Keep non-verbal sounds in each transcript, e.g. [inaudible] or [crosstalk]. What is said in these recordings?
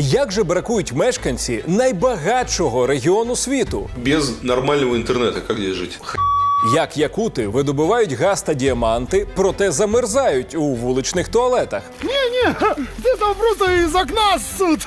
Як же бракують мешканці найбагатшого регіону світу? Без нормального интернета как здесь жить? Як якути видобувають газ та діаманти, проте замерзають у вуличних туалетах? Не-не, это просто из окна ссут.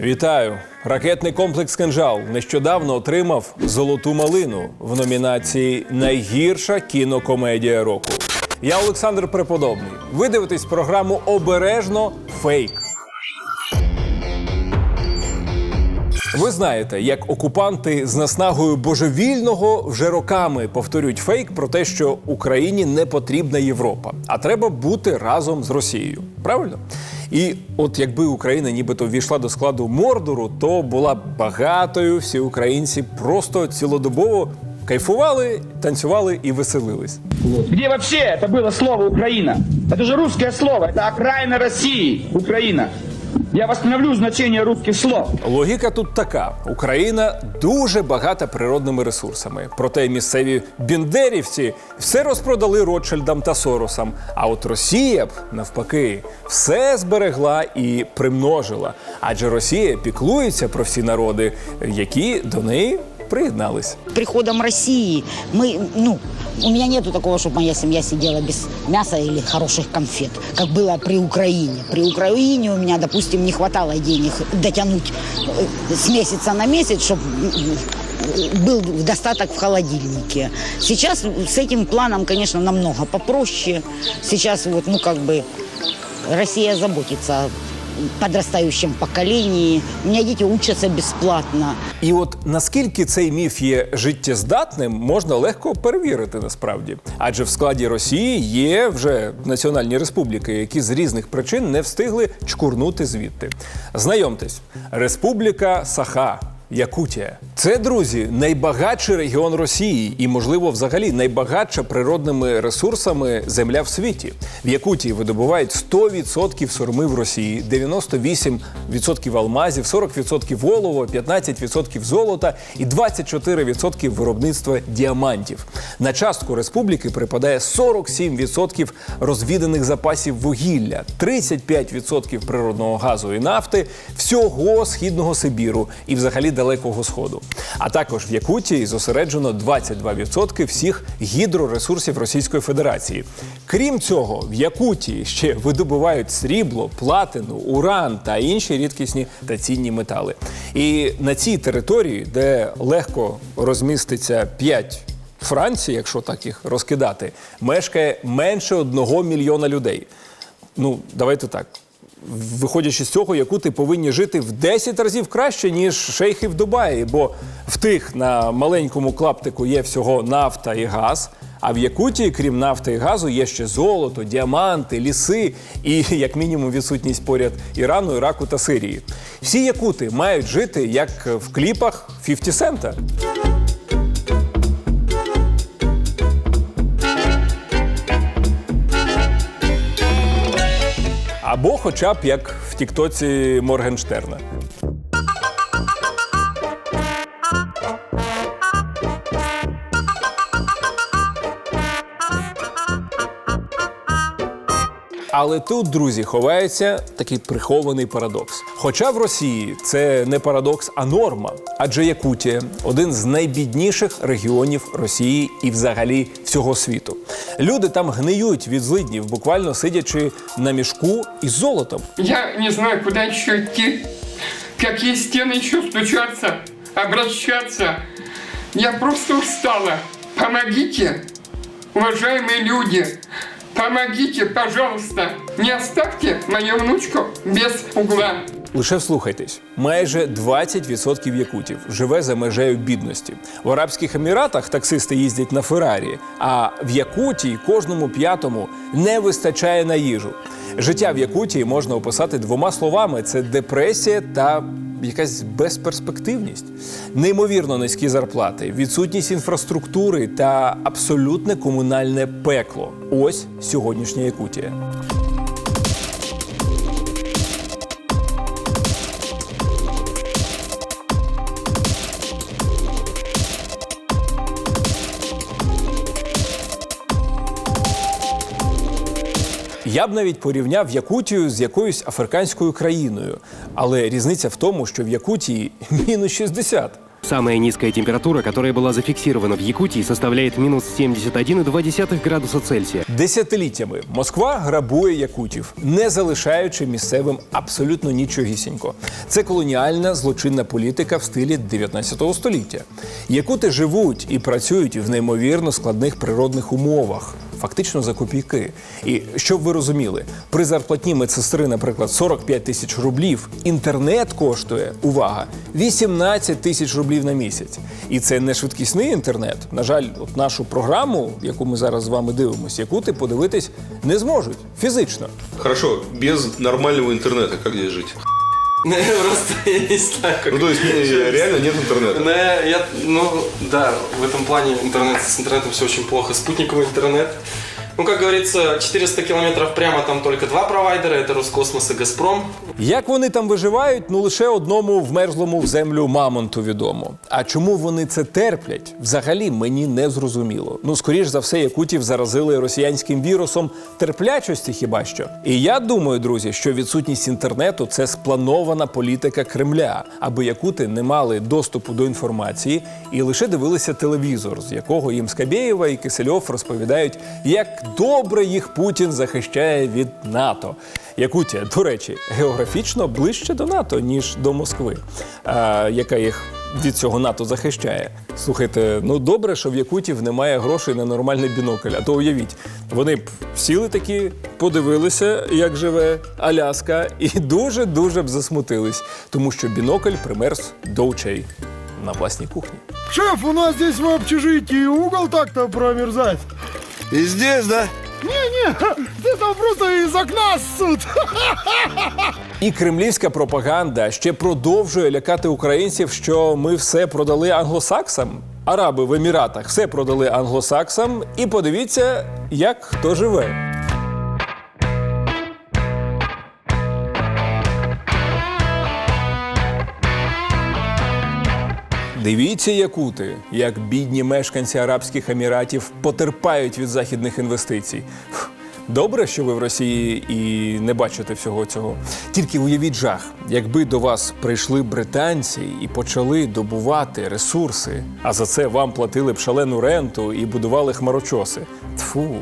Вітаю! Ракетний комплекс «Кинжал» нещодавно отримав золоту малину в номінації Найгірша кінокомедія року. Я Олександр Преподобний. Ви дивитесь програму Обережно фейк. Ви знаєте, як окупанти з наснагою божевільного вже роками повторюють фейк про те, що Україні не потрібна Європа, а треба бути разом з Росією. Правильно? І от якби Україна нібито ввійшла до складу Мордору, то була б багатою, всі українці просто цілодобово кайфували, танцювали і веселились. Где вообще это было слово Украина? Это же русское слово, это окраина России, Украина. Я восстановлю значение русских слов. Логіка тут така: Україна дуже багата природними ресурсами. Проте місцеві біндерівці все розпродали Ротшильдам та Соросам. А от Росія б навпаки все зберегла і примножила. Адже Росія піклується про всі народи, які до неї приєднались. приходом России мы, ну, у меня нету такого, чтобы моя семья сидела без мяса или хороших конфет, как было при Украине. При Украине у меня, допустим, не хватало денег дотянуть э, с месяца на месяц, чтобы был достаток в холодильнике. Сейчас с этим планом, конечно, намного попроще. Сейчас вот, ну, как бы Россия заботится о подрастающем поколении. У меня дети учатся бесплатно. І от наскільки цей міф є життєздатним, можна легко перевірити насправді. Адже в складі Росії є вже національні республіки, які з різних причин не встигли чкурнути звідти. Знайомтесь, Республіка Саха. Якутія. Це, друзі, найбагатший регіон Росії і, можливо, взагалі найбагатша природними ресурсами земля в світі. В Якутії видобувають 100% сурми в Росії, 98% алмазів, 40% олова, 15% золота і 24% виробництва діамантів. На частку республіки припадає 47% розвіданих запасів вугілля, 35% природного газу і нафти, всього східного Сибіру і взагалі далекого сходу. А також в Якутії зосереджено 22% всіх гідроресурсів Російської Федерації. Крім цього, в Якутії ще видобувають срібло, платину, уран та інші рідкісні та цінні метали. І на цій території, де легко розміститься 5 Францій, якщо так їх розкидати, мешкає менше одного мільйона людей. Ну, давайте так. Виходячи з цього, якути повинні жити в 10 разів краще, ніж шейхи в Дубаї, бо в тих на маленькому клаптику є всього нафта і газ. А в Якутії, крім нафти і газу, є ще золото, діаманти, ліси і, як мінімум, відсутність поряд Ірану, Іраку та Сирії. Всі якути мають жити як в кліпах 50 Сента. Або хоча б як в Тіктоці Моргенштерна. Але тут, друзі, ховається такий прихований парадокс. Хоча в Росії це не парадокс, а норма. Адже Якутія один з найбідніших регіонів Росії і взагалі всього світу. Люди там гниють від злиднів, буквально сидячи на мішку із золотом. Я не знаю, куда еще идти, какие стены еще стучаться, обращаться. Я просто устала. Помогите, уважаемые люди. Помогите, пожалуйста. Не оставьте мою внучку без угла. Лише вслухайтесь, майже 20% якутів живе за межею бідності. В Арабських Еміратах таксисти їздять на Феррарі, а в Якутії кожному п'ятому не вистачає на їжу. Життя в Якутії можна описати двома словами: це депресія та якась безперспективність, неймовірно низькі зарплати, відсутність інфраструктури та абсолютне комунальне пекло. Ось сьогоднішня Якутія. Я б навіть порівняв Якутію з якоюсь африканською країною. Але різниця в тому, що в Якутії [laughs] мінус 60. Самая низкая температура, которая была зафиксирована в Якутии, составляет минус 71,2 градуса Цельсия. Десятиліттями Москва грабує якутів, не залишаючи місцевим абсолютно нічогісінько. Це колоніальна злочинна політика в стилі 19 століття. Якути живуть і працюють в неймовірно складних природних умовах. Фактично за копійки. І щоб ви розуміли, при зарплатні медсестри, наприклад, 45 тисяч рублів, інтернет коштує, увага, 18 тисяч рублів на місяць. І це не швидкісний інтернет. На жаль, от нашу програму, яку ми зараз з вами дивимося, якути подивитись не зможуть фізично. Хорошо, без нормального интернета как здесь жить? [laughs] Просто я не знаю, как... Ну, то есть не- [laughs] реально нет интернета. Ну, я, я- ну, да, в этом плане интернет, с интернетом все очень плохо. Спутниковый интернет. Ну, как говорится, 400 километров прямо там только два провайдера. Это Роскосмос и Газпром. Як вони там виживають, ну лише одному вмерзлому в землю мамонту відомо. А чому вони це терплять? Взагалі мені не зрозуміло. Ну, скоріш за все, якутів заразили росіянським вірусом терплячості хіба що. І я думаю, друзі, що відсутність інтернету це спланована політика Кремля, аби якути не мали доступу до інформації і лише дивилися телевізор, з якого їм Скабєєва і Кисельов розповідають, як добре їх Путін захищає від НАТО. Якутія, до речі, географічно ближче до НАТО, ніж до Москви, а, яка їх від цього НАТО захищає. Слухайте, ну добре, що в Якутів немає грошей на нормальний бінокль. А то уявіть, вони б сіли такі, подивилися, як живе Аляска, і дуже дуже б засмутились, тому що бінокль примерз до очей на власній кухні. Шеф, у нас здесь в общежитии угол так-то промерзать. И здесь, да? Не-не, ты там просто із окна суд. І кремлівська пропаганда ще продовжує лякати українців, що ми все продали англосаксам. Араби в Еміратах все продали англосаксам, і подивіться, як хто живе. Дивіться, якути, як бідні мешканці Арабських Еміратів потерпають від західних інвестицій. Добре, що ви в Росії і не бачите всього цього. Тільки уявіть жах, якби до вас прийшли британці і почали добувати ресурси, а за це вам платили б шалену ренту і будували хмарочоси. Тфу,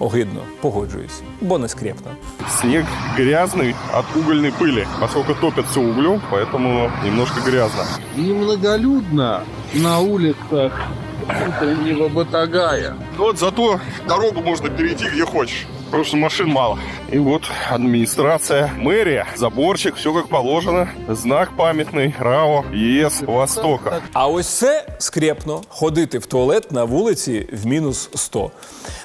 огидно, погоджуюсь, бо не скрепно. Снег грязный от угольной пыли, поскольку топят все углем, поэтому немножко грязно. Немноголюдно на улицах утреннего Батагая. Вот зато дорогу можно перейти где хочешь. Потому что машин мало. И вот администрация, мэрия, заборчик, все как положено. Знак памятный, РАО, ЕС, Востока. А ось це скрепно ходити в туалет на вулиці в мінус 100.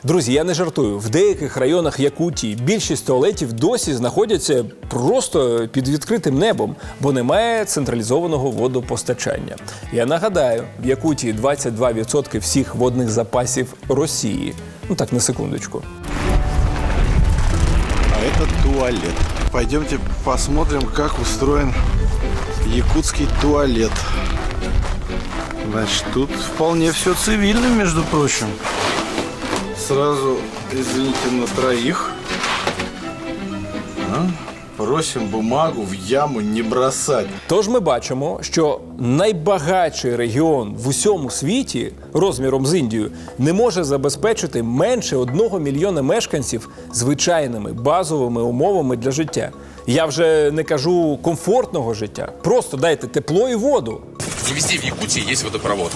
Друзі, я не жартую. В деяких районах Якутії більшість туалетів досі знаходяться просто під відкритим небом, бо немає централізованого водопостачання. Я нагадаю, в Якутії 22% всіх водних запасів Росії. Ну так на секундочку. Это туалет. Пойдемте посмотрим, как устроен якутский туалет. Значит, тут вполне все цивильно, между прочим. Сразу, извините, на троих. А? Просим бумагу в яму не бросать. Тож ми бачимо, що найбагатший регіон в усьому світі розміром з Індією не може забезпечити менше одного мільйона мешканців звичайними базовими умовами для життя. Я вже не кажу комфортного життя. Просто дайте тепло і воду. Не везде в Якутии есть водопровод.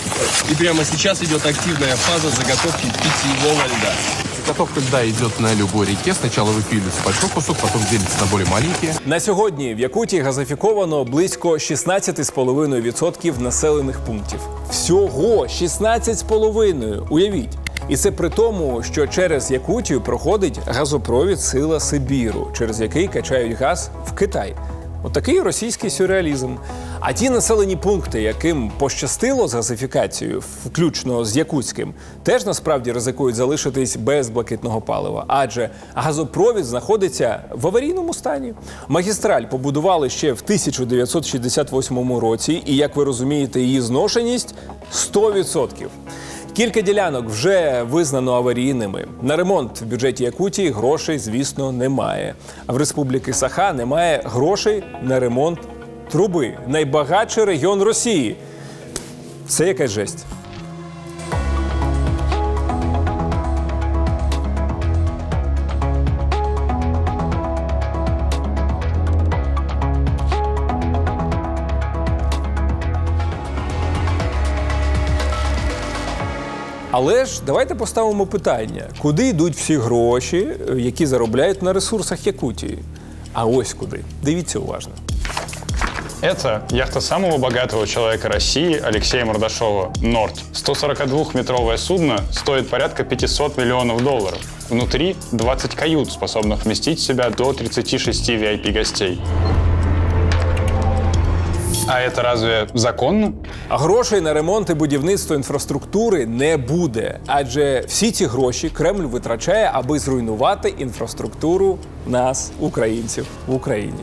И прямо сейчас идет активная фаза заготовки питьевого льда. Заготовка льда идет на любой реке. Сначала выпиливается большой кусок, потом делится на более маленькие. На сьогодні в Якутії газифіковано близько 16,5% населених пунктів. Всього 16,5%! Уявіть. І це при тому, що через Якутію проходить газопровід Сила Сибіру, через який качають газ в Китай. Отакий російський сюрреалізм. А ті населені пункти, яким пощастило з газифікацією, включно з Якутським, теж насправді ризикують залишитись без блакитного палива, адже газопровід знаходиться в аварійному стані. Магістраль побудували ще в 1968 році, і як ви розумієте, її зношеність 100%. Кілька ділянок вже визнано аварійними. На ремонт в бюджеті Якутії грошей, звісно, немає. А в Республіки Саха немає грошей на ремонт труби. Найбагатший регіон Росії. Це якась жесть. Але ж давайте поставимо питання: куди йдуть всі гроші, е, які заробляють на ресурсах Якутії? А ось куди. Дивіться уважно. Это яхта самого богатого человека России Алексея Мордашова «Норд». 142-метровое судно стоит порядка 500 миллионов долларов. Внутри 20 кают, способных вместить в себя до 36 VIP-гостей. А это разве законно? А грошей на ремонт і будівництво інфраструктури не буде, адже всі ці гроші Кремль витрачає, аби зруйнувати інфраструктуру нас, українців, в Україні.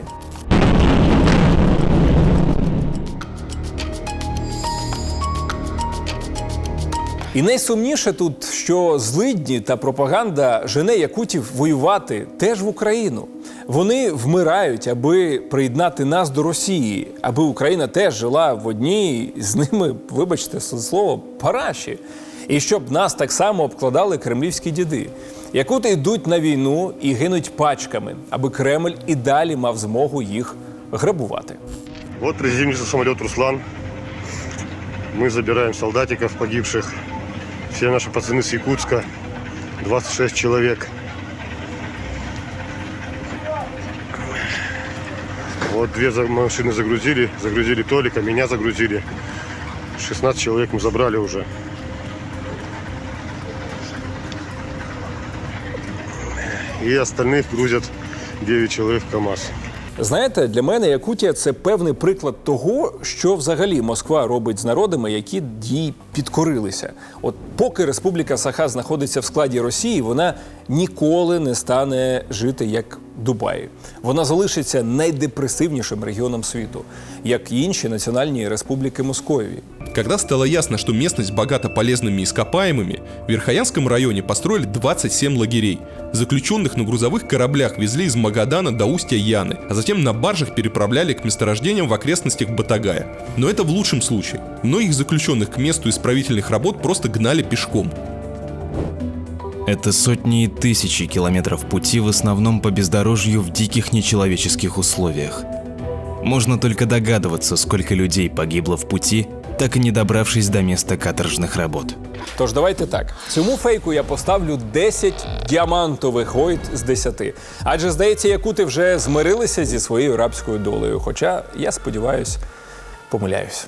І найсумніше тут, що злидні та пропаганда жене якутів воювати теж в Україну. Вони вмирають, аби приєднати нас до Росії, аби Україна теж жила в одній з ними, вибачте слово, параші. І щоб нас так само обкладали кремлівські діди. Якути йдуть на війну і гинуть пачками, аби Кремль і далі мав змогу їх грабувати. Вот приземлился самолет «Руслан». Мы забираем солдатиков погибших. Все наши пацаны с Якутска. 26 человек. Вот две машины загрузили. Загрузили Толика, меня загрузили. 16 человек мы забрали уже. И остальных грузят 9 человек в КАМАЗ. Знаєте, для мене Якутія це певний приклад того, що взагалі Москва робить з народами, які їй підкорилися. От поки Республіка Саха знаходиться в складі Росії, вона ніколи не стане жити як Дубаї. Вона залишиться найдепресивнішим регіоном світу, як і інші національні республіки Московії. Когда стало ясно, что местность богата полезными ископаемыми, в Верхоянском районе построили 27 лагерей. Заключенных на грузовых кораблях везли из Магадана до устья Яны, а затем на баржах переправляли к месторождениям в окрестностях Батагая. Но это в лучшем случае. Многих заключенных к месту исправительных работ просто гнали пешком. Это сотни и тысячи километров пути в основном по бездорожью в диких нечеловеческих условиях. Можно только догадываться, сколько людей погибло в пути, так и не добравшись до места каторжных работ. Тож давайте так. Цьому фейку я поставлю 10 діамантових гойд з 10. Адже здається, якути вже змирилися зі своєю рабською долею. Хоча я сподіваюсь, помиляюсь.